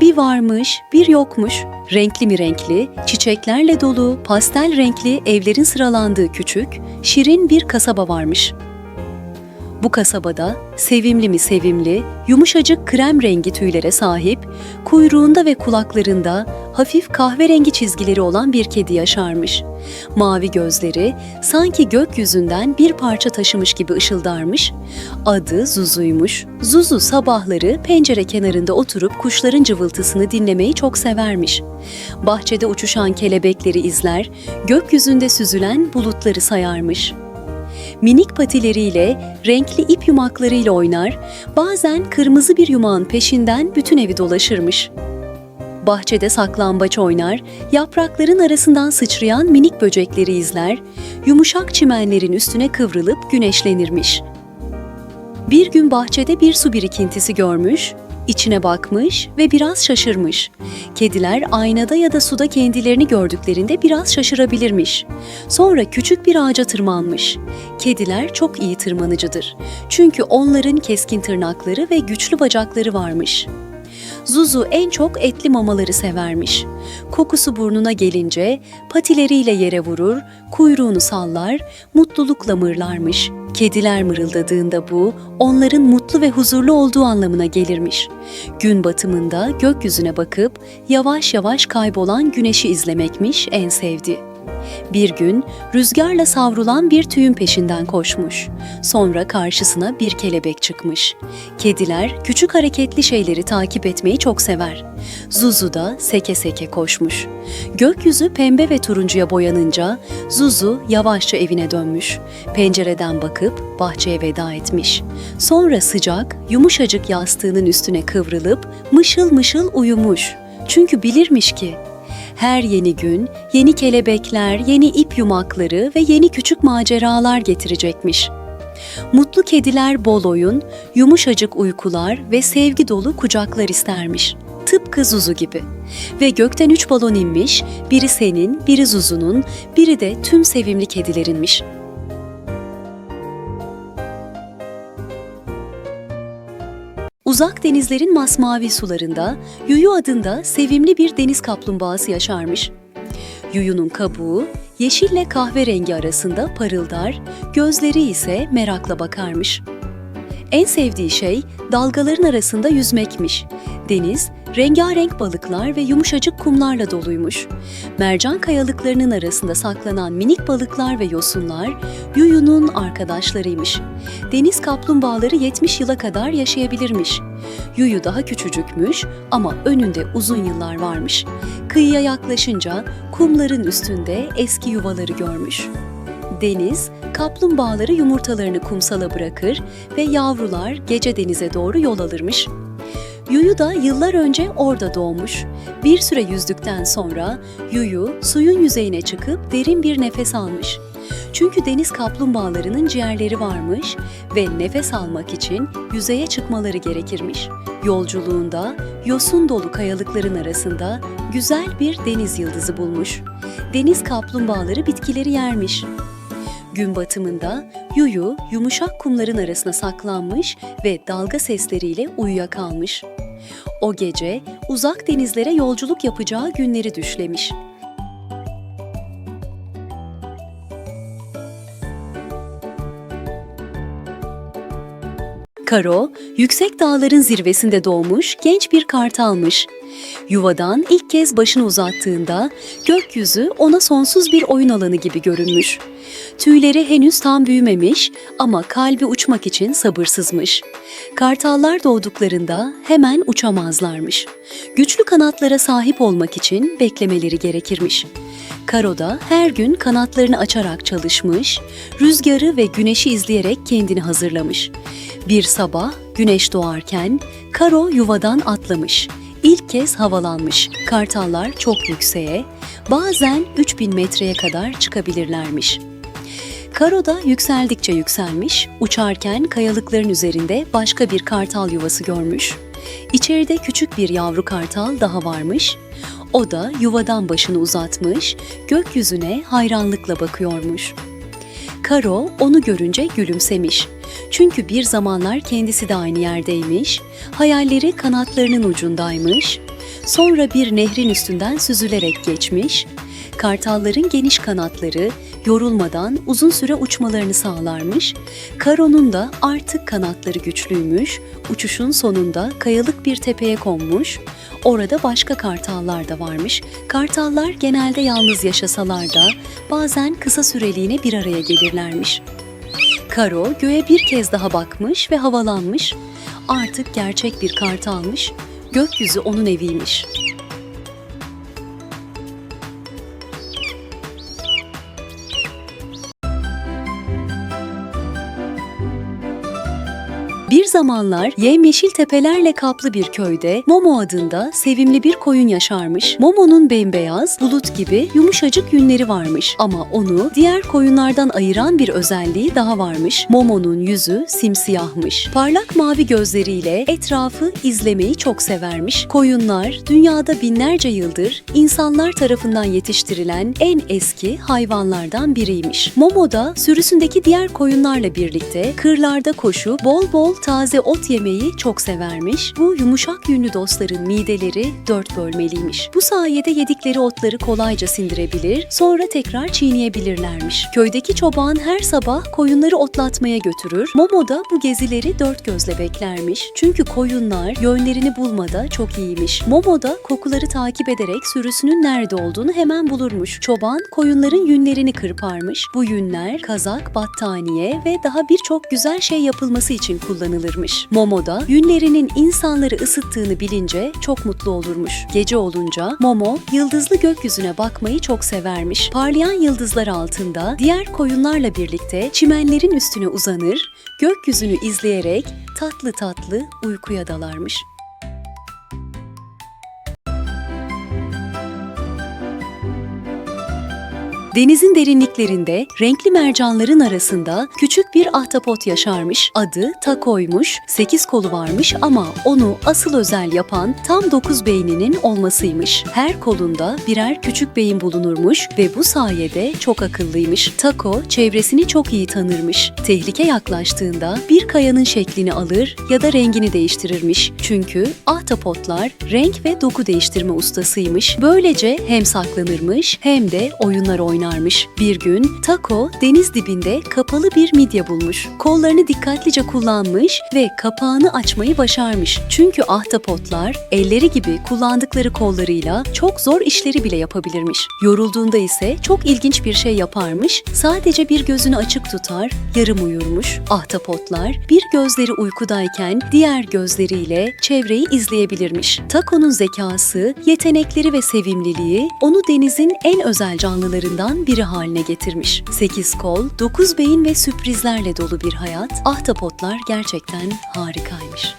Bir varmış, bir yokmuş. Renkli mi renkli, çiçeklerle dolu, pastel renkli evlerin sıralandığı küçük, şirin bir kasaba varmış. Bu kasabada sevimli mi sevimli, yumuşacık krem rengi tüylere sahip, kuyruğunda ve kulaklarında hafif kahverengi çizgileri olan bir kedi yaşarmış. Mavi gözleri sanki gökyüzünden bir parça taşımış gibi ışıldarmış. Adı Zuzu'ymuş. Zuzu sabahları pencere kenarında oturup kuşların cıvıltısını dinlemeyi çok severmiş. Bahçede uçuşan kelebekleri izler, gökyüzünde süzülen bulutları sayarmış minik patileriyle, renkli ip yumaklarıyla oynar, bazen kırmızı bir yumağın peşinden bütün evi dolaşırmış. Bahçede saklambaç oynar, yaprakların arasından sıçrayan minik böcekleri izler, yumuşak çimenlerin üstüne kıvrılıp güneşlenirmiş. Bir gün bahçede bir su birikintisi görmüş, içine bakmış ve biraz şaşırmış. Kediler aynada ya da suda kendilerini gördüklerinde biraz şaşırabilirmiş. Sonra küçük bir ağaca tırmanmış. Kediler çok iyi tırmanıcıdır. Çünkü onların keskin tırnakları ve güçlü bacakları varmış. Zuzu en çok etli mamaları severmiş. Kokusu burnuna gelince patileriyle yere vurur, kuyruğunu sallar, mutlulukla mırlarmış. Kediler mırıldadığında bu, onların mutlu ve huzurlu olduğu anlamına gelirmiş. Gün batımında gökyüzüne bakıp yavaş yavaş kaybolan güneşi izlemekmiş en sevdiği. Bir gün rüzgarla savrulan bir tüyün peşinden koşmuş. Sonra karşısına bir kelebek çıkmış. Kediler küçük hareketli şeyleri takip etmeyi çok sever. Zuzu da seke seke koşmuş. Gökyüzü pembe ve turuncuya boyanınca Zuzu yavaşça evine dönmüş. Pencereden bakıp bahçeye veda etmiş. Sonra sıcak, yumuşacık yastığının üstüne kıvrılıp mışıl mışıl uyumuş. Çünkü bilirmiş ki her yeni gün yeni kelebekler, yeni ip yumakları ve yeni küçük maceralar getirecekmiş. Mutlu kediler bol oyun, yumuşacık uykular ve sevgi dolu kucaklar istermiş. Tıpkı Zuzu gibi. Ve gökten üç balon inmiş, biri senin, biri Zuzu'nun, biri de tüm sevimli kedilerinmiş. Uzak denizlerin masmavi sularında Yuyu adında sevimli bir deniz kaplumbağası yaşarmış. Yuyu'nun kabuğu yeşille kahverengi arasında parıldar, gözleri ise merakla bakarmış. En sevdiği şey dalgaların arasında yüzmekmiş. Deniz rengarenk balıklar ve yumuşacık kumlarla doluymuş. Mercan kayalıklarının arasında saklanan minik balıklar ve yosunlar Yuyu'nun arkadaşlarıymış. Deniz kaplumbağaları 70 yıla kadar yaşayabilirmiş. Yuyu daha küçücükmüş ama önünde uzun yıllar varmış. Kıyıya yaklaşınca kumların üstünde eski yuvaları görmüş. Deniz, kaplumbağaları yumurtalarını kumsala bırakır ve yavrular gece denize doğru yol alırmış. Yuyu da yıllar önce orada doğmuş. Bir süre yüzdükten sonra Yuyu suyun yüzeyine çıkıp derin bir nefes almış. Çünkü deniz kaplumbağalarının ciğerleri varmış ve nefes almak için yüzeye çıkmaları gerekirmiş. Yolculuğunda yosun dolu kayalıkların arasında güzel bir deniz yıldızı bulmuş. Deniz kaplumbağaları bitkileri yermiş. Gün batımında Yuyu yumuşak kumların arasına saklanmış ve dalga sesleriyle uyuyakalmış. O gece uzak denizlere yolculuk yapacağı günleri düşlemiş. Karo, yüksek dağların zirvesinde doğmuş genç bir kartalmış. Yuvadan ilk kez başını uzattığında gökyüzü ona sonsuz bir oyun alanı gibi görünmüş. Tüyleri henüz tam büyümemiş ama kalbi uçmak için sabırsızmış. Kartallar doğduklarında hemen uçamazlarmış. Güçlü kanatlara sahip olmak için beklemeleri gerekirmiş. Karo da her gün kanatlarını açarak çalışmış, rüzgarı ve güneşi izleyerek kendini hazırlamış. Bir sabah güneş doğarken Karo yuvadan atlamış. İlk kez havalanmış. Kartallar çok yükseğe, bazen 3000 metreye kadar çıkabilirlermiş. Karo da yükseldikçe yükselmiş, uçarken kayalıkların üzerinde başka bir kartal yuvası görmüş. İçeride küçük bir yavru kartal daha varmış. O da yuvadan başını uzatmış, gökyüzüne hayranlıkla bakıyormuş. Karo onu görünce gülümsemiş. Çünkü bir zamanlar kendisi de aynı yerdeymiş, hayalleri kanatlarının ucundaymış, sonra bir nehrin üstünden süzülerek geçmiş, kartalların geniş kanatları yorulmadan uzun süre uçmalarını sağlarmış, Karo'nun da artık kanatları güçlüymüş, uçuşun sonunda kayalık bir tepeye konmuş, orada başka kartallar da varmış. Kartallar genelde yalnız yaşasalar da bazen kısa süreliğine bir araya gelirlermiş. Karo göğe bir kez daha bakmış ve havalanmış. Artık gerçek bir kartalmış. Gökyüzü onun eviymiş. Bir zamanlar yemyeşil tepelerle kaplı bir köyde Momo adında sevimli bir koyun yaşarmış. Momo'nun bembeyaz, bulut gibi yumuşacık yünleri varmış ama onu diğer koyunlardan ayıran bir özelliği daha varmış. Momo'nun yüzü simsiyahmış. Parlak mavi gözleriyle etrafı izlemeyi çok severmiş. Koyunlar dünyada binlerce yıldır insanlar tarafından yetiştirilen en eski hayvanlardan biriymiş. Momo da sürüsündeki diğer koyunlarla birlikte kırlarda koşu, bol bol taze ot yemeyi çok severmiş. Bu yumuşak yünlü dostların mideleri dört bölmeliymiş. Bu sayede yedikleri otları kolayca sindirebilir, sonra tekrar çiğneyebilirlermiş. Köydeki çoban her sabah koyunları otlatmaya götürür. Momo da bu gezileri dört gözle beklermiş. Çünkü koyunlar yönlerini bulmada çok iyiymiş. Momo da kokuları takip ederek sürüsünün nerede olduğunu hemen bulurmuş. Çoban koyunların yünlerini kırparmış. Bu yünler kazak, battaniye ve daha birçok güzel şey yapılması için kullanılırmış. Momo da yünlerinin insanları ısıttığını bilince çok mutlu olurmuş. Gece olunca Momo yıldızlı gökyüzüne bakmayı çok severmiş. Parlayan yıldızlar altında diğer koyunlarla birlikte çimenlerin üstüne uzanır, gökyüzünü izleyerek tatlı tatlı uykuya dalarmış. Denizin derinliklerinde renkli mercanların arasında küçük bir ahtapot yaşarmış. Adı Tako'ymuş. Sekiz kolu varmış ama onu asıl özel yapan tam dokuz beyninin olmasıymış. Her kolunda birer küçük beyin bulunurmuş ve bu sayede çok akıllıymış. Tako çevresini çok iyi tanırmış. Tehlike yaklaştığında bir kayanın şeklini alır ya da rengini değiştirirmiş. Çünkü ahtapotlar renk ve doku değiştirme ustasıymış. Böylece hem saklanırmış hem de oyunlar oynarmış. Bir gün Taco deniz dibinde kapalı bir midye bulmuş. Kollarını dikkatlice kullanmış ve kapağını açmayı başarmış. Çünkü ahtapotlar elleri gibi kullandıkları kollarıyla çok zor işleri bile yapabilirmiş. Yorulduğunda ise çok ilginç bir şey yaparmış. Sadece bir gözünü açık tutar, yarım uyurmuş. Ahtapotlar bir gözleri uykudayken diğer gözleriyle çevreyi izleyebilirmiş. Taco'nun zekası, yetenekleri ve sevimliliği onu denizin en özel canlılarından biri haline getirmiş. Sekiz kol, dokuz beyin ve sürprizlerle dolu bir hayat, ahtapotlar gerçekten harikaymış.